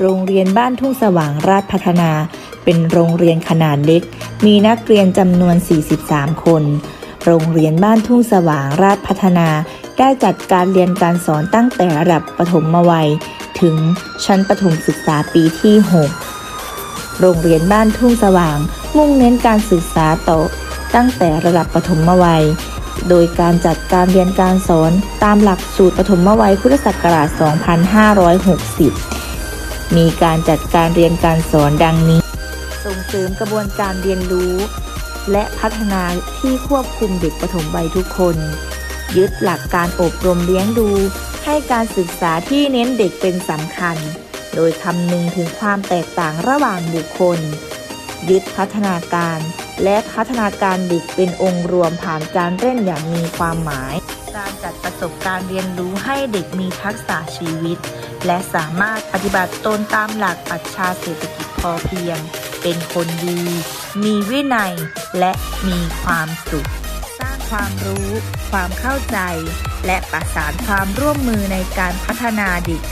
โรงเรียนบ้านทุ่งสว่างราชพัฒนา เป็นโรงเรียนขนาดเล็ก มีนักเรียนจำนวน 43 คน โรงเรียนบ้านทุ่งสว่างราชพัฒนา ได้จัดการเรียนการสอนตั้งแต่ระดับปฐมวัย ถึงชั้นประถมศึกษาปีที่ 6 โรงเรียนบ้านทุ่งสว่าง มุ่งเน้นการศึกษาต่อตั้งแต่ระดับปฐมวัยโดยการจัดการเรียนการสอนตามหลักสูตรปฐมวัยพุทธศักราช 2560 มีการจัดการเรียนการสอนดังนี้ ส่งเสริมกระบวนการเรียนรู้ และพัฒนาที่ควบคุมเด็กปฐมวัยทุกคน ยึดหลักการอบรมเลี้ยงดู ให้การศึกษาที่เน้นเด็กเป็นสำคัญ โดยคำนึงถึงความแตกต่างระหว่างบุคคล ยึดพัฒนาการ และพัฒนาการเด็กเป็นองค์รวมผ่านการเล่นอย่างมีความหมาย การจัดประสบการณ์เรียนรู้ให้เด็กมีทักษะชีวิต และสามารถปฏิบัติตนตามหลักปรัชญาเศรษฐกิจพอเพียง เป็นคนดี มีวินัย และมีความสุข สร้างความรู้ ความเข้าใจ และประสานความร่วมมือในการพัฒนาเด็ก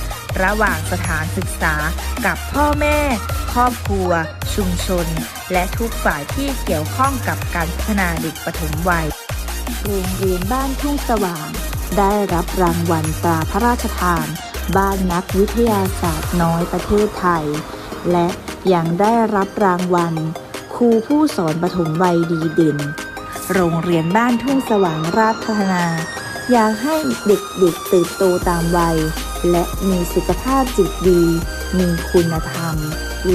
ระหว่างสถานศึกษากับพ่อแม่ ครอบครัว ชุมชน และทุกฝ่ายที่เกี่ยวข้องกับการพัฒนาเด็กปฐมวัย โรงเรียนบ้านทุ่งสว่าง ได้รับรางวัลตราพระราชทาน บ้านนักวิทยาศาสตร์น้อยประเทศไทย และยังได้รับรางวัลครูผู้สอนปฐมวัยดีเด่น โรงเรียนบ้านทุ่งสว่างราชพัฒนา อยากให้เด็กๆเติบโตตามวัย และมีสุขภาพจิตดี มีคุณธรรม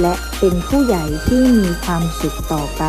และเป็นผู้ใหญ่ที่มีความสุขต่อไป